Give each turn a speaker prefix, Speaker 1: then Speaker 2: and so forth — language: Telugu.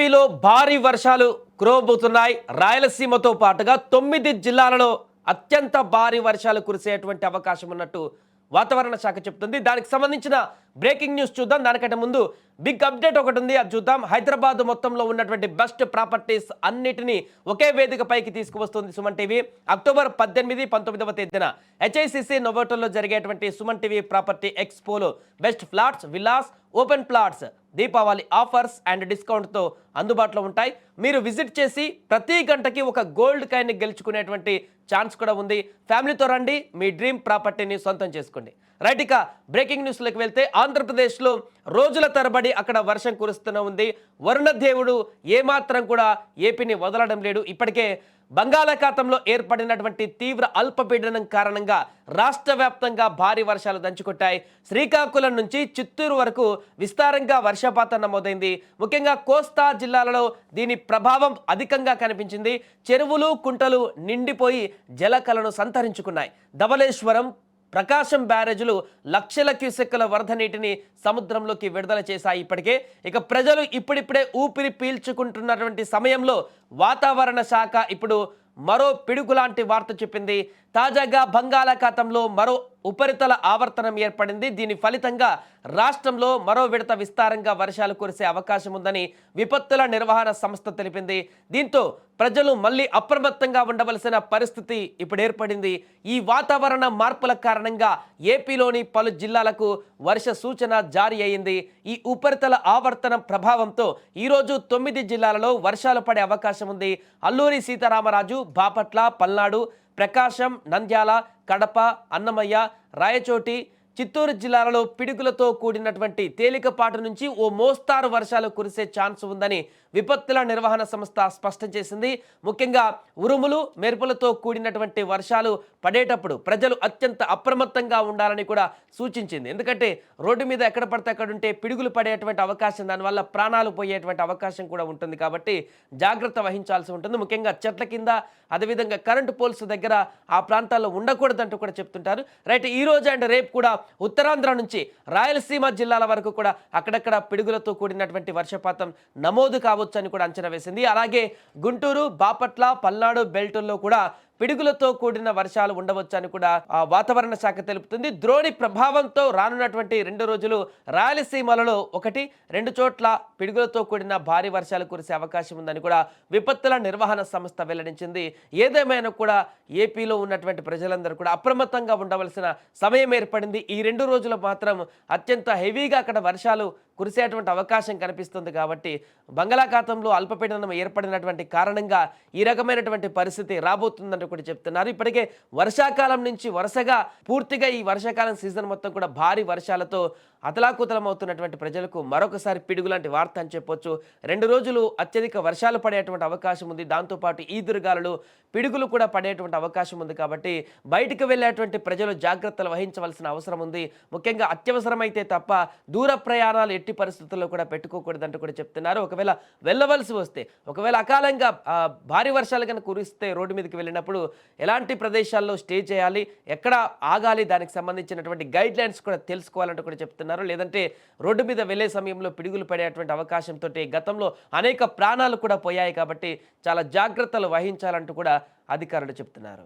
Speaker 1: ఏపీలో భారీ వర్షాలు కురవబోతున్నాయి. రాయలసీమతో పాటుగా తొమ్మిది జిల్లాలలో అత్యంత భారీ వర్షాలు కురిసేటువంటి అవకాశం ఉన్నట్టు వాతావరణ శాఖ చెప్తుంది దానికి సంబంధించిన బ్రేకింగ్ న్యూస్ చూద్దాం. దానికంటే ముందు బిగ్ అప్డేట్ ఒకటి ఉంది. అది చూద్దాం. హైదరాబాద్ మొత్తంలో ఉన్నటువంటి బెస్ట్ ప్రాపర్టీస్ అన్నిటినీ ఒకే వేదిక పైకి తీసుకువస్తుంది సుమన్ టీవీ. అక్టోబర్ పద్దెనిమిది పంతొమ్మిదవ తేదీన హెచ్ఐసిసి నొవోటోలో జరిగేటువంటి Suman TV property ఎక్స్పోలో best flats villas open plots Deepavali offers and డిస్కౌంట్తో అందుబాటులో ఉంటాయి. మీరు విజిట్ చేసి ప్రతి గంటకి ఒక గోల్డ్ కాయిన్ గెలుచుకునేటువంటి ఛాన్స్ కూడా ఉంది. ఫ్యామిలీతో రండి మీ డ్రీమ్ ప్రాపర్టీని సొంతం చేసుకోండి. రైట్ ఇక బ్రేకింగ్ న్యూస్లోకి వెళ్తే ఆంధ్రప్రదేశ్లో రోజుల తరబడి అక్కడ వర్షం కురుస్తూనే ఉంది. వరుణ దేవుడు ఏమాత్రం కూడా ఏపీని వదలడం లేడు ఇప్పటికే బంగాళాఖాతంలో ఏర్పడినటువంటి తీవ్ర అల్పపీడనం కారణంగా రాష్ట్ర వ్యాప్తంగా భారీ వర్షాలు దంచుకొట్టాయి. శ్రీకాకుళం నుంచి చిత్తూరు వరకు విస్తారంగా వర్షపాతం నమోదైంది. ముఖ్యంగా కోస్తా జిల్లాలలో దీని ప్రభావం అధికంగా కనిపించింది. చెరువులు కుంటలు నిండిపోయి జలకలను సంతరించుకున్నాయి. ధవళేశ్వరం ప్రకాశం బ్యారేజీలు లక్షల క్యూసెక్కుల వరద నీటిని సముద్రంలోకి విడుదల చేశాయి ఇప్పటికే. ఇక ప్రజలు ఇప్పుడిప్పుడే ఊపిరి పీల్చుకుంటున్నటువంటి సమయంలో వాతావరణ శాఖ ఇప్పుడు మరో పిడుగు లాంటి వార్త చెప్పింది. తాజాగా బంగాళాఖాతంలో మరో ఉపరితల ఆవర్తనం ఏర్పడింది. దీని ఫలితంగా రాష్ట్రంలో మరో విడత విస్తారంగా వర్షాలు కురిసే అవకాశం ఉందని విపత్తుల నిర్వహణ సంస్థ తెలిపింది. దీంతో ప్రజలు మళ్ళీ అప్రమత్తంగా ఉండవలసిన పరిస్థితి ఇప్పుడు ఏర్పడింది. ఈ వాతావరణ మార్పుల కారణంగా ఏపీలోని పలు జిల్లాలకు వర్ష సూచన జారీ అయింది. ఈ ఉపరితల ఆవర్తనం ప్రభావంతో ఈరోజు తొమ్మిది జిల్లాలలో వర్షాలు పడే అవకాశం ఉంది. అల్లూరి సీతారామరాజు బాపట్ల పల్నాడు ప్రకాశం నంద్యాల కడప అన్నమయ్య రాయచోటి చిత్తూరు జిల్లాలలో పిడుగులతో కూడినటువంటి తేలికపాటు నుంచి ఓ మోస్తారు వర్షాలు కురిసే ఛాన్స్ ఉందని విపత్తుల నిర్వహణ సంస్థ స్పష్టం చేసింది. ముఖ్యంగా ఉరుములు మెరుపులతో కూడినటువంటి వర్షాలు పడేటప్పుడు ప్రజలు అత్యంత అప్రమత్తంగా ఉండాలని కూడా సూచించింది. ఎందుకంటే రోడ్డు మీద ఎక్కడ పడితే అక్కడ ఉంటే పిడుగులు పడేటువంటి అవకాశం దానివల్ల ప్రాణాలు పోయేటువంటి అవకాశం కూడా ఉంటుంది కాబట్టి జాగ్రత్త వహించాల్సి ఉంటుంది. ముఖ్యంగా చెట్ల కింద అదేవిధంగా కరెంటు పోల్స్ దగ్గర ఆ ప్రాంతాల్లో ఉండకూడదంటూ కూడా చెప్తుంటారు. రైట్ ఈ రోజు అండ్ రేపు కూడా ఉత్తరాంధ్ర నుంచి రాయలసీమ జిల్లాల వరకు కూడా అక్కడక్కడ పిడుగులతో కూడినటువంటి వర్షపాతం నమోదు కావచ్చు అని కూడా అంచనా వేసింది. అలాగే గుంటూరు బాపట్ల పల్నాడు బెల్టుల్లో కూడా పిడుగులతో కూడిన వర్షాలు ఉండవచ్చని కూడా ఆ వాతావరణ శాఖ తెలుపుతుంది. ద్రోణి ప్రభావంతో రానున్నటువంటి రెండు రోజులు రాయలసీమలలో ఒకటి రెండు చోట్ల పిడుగులతో కూడిన భారీ వర్షాలు కురిసే అవకాశం ఉందని కూడా విపత్తుల నిర్వహణ సంస్థ వెల్లడించింది. ఏదేమైనా కూడా ఏపీలో ఉన్నటువంటి ప్రజలందరూ కూడా అప్రమత్తంగా ఉండవలసిన సమయం ఏర్పడింది. ఈ రెండు రోజులు మాత్రం అత్యంత హెవీగా అక్కడ వర్షాలు కురిసేటువంటి అవకాశం కనిపిస్తుంది కాబట్టి బంగాళాఖాతంలో అల్పపీడనం ఏర్పడినటువంటి కారణంగా ఈ రకమైనటువంటి పరిస్థితి రాబోతుందని కూడా చెప్తున్నారు. ఇప్పటికే వర్షాకాలం నుంచి వరుసగా పూర్తిగా ఈ వర్షాకాలం సీజన్ మొత్తం కూడా భారీ వర్షాలతో అతలాకుతలం అవుతున్నటువంటి ప్రజలకు మరొకసారి పిడుగు లాంటి వార్త అని చెప్పొచ్చు. రెండు రోజులు అత్యధిక వర్షాలు పడేటువంటి అవకాశం ఉంది. దాంతోపాటు ఈదురుగాలు పిడుగులు కూడా పడేటువంటి అవకాశం ఉంది కాబట్టి బయటకు వెళ్ళేటువంటి ప్రజలు జాగ్రత్తలు వహించవలసిన అవసరం ఉంది. ముఖ్యంగా అత్యవసరమైతే తప్ప దూర ప్రయాణాలు ఎట్టి పరిస్థితుల్లో కూడా పెట్టుకోకూడదంటూ కూడా చెప్తున్నారు. ఒకవేళ వెళ్ళవలసి వస్తే ఒకవేళ అకాలంగా భారీ వర్షాలు కనుక కురిస్తే రోడ్డు మీదకి వెళ్ళినప్పుడు ఎలాంటి ప్రదేశాల్లో స్టే చేయాలి? ఎక్కడ ఆగాలి? దానికి సంబంధించినటువంటి గైడ్ లైన్స్ కూడా తెలుసుకోవాలంటూ కూడా చెప్తున్నారు. లేదంటే రోడ్డు మీద వెళ్ళే సమయంలో పిడుగులు పడేటువంటి అవకాశంతో గతంలో అనేక ప్రాణాలు కూడా పోయాయి కాబట్టి చాలా జాగ్రత్తలు వహించాలంటూ కూడా అధికారులు చెప్తున్నారు.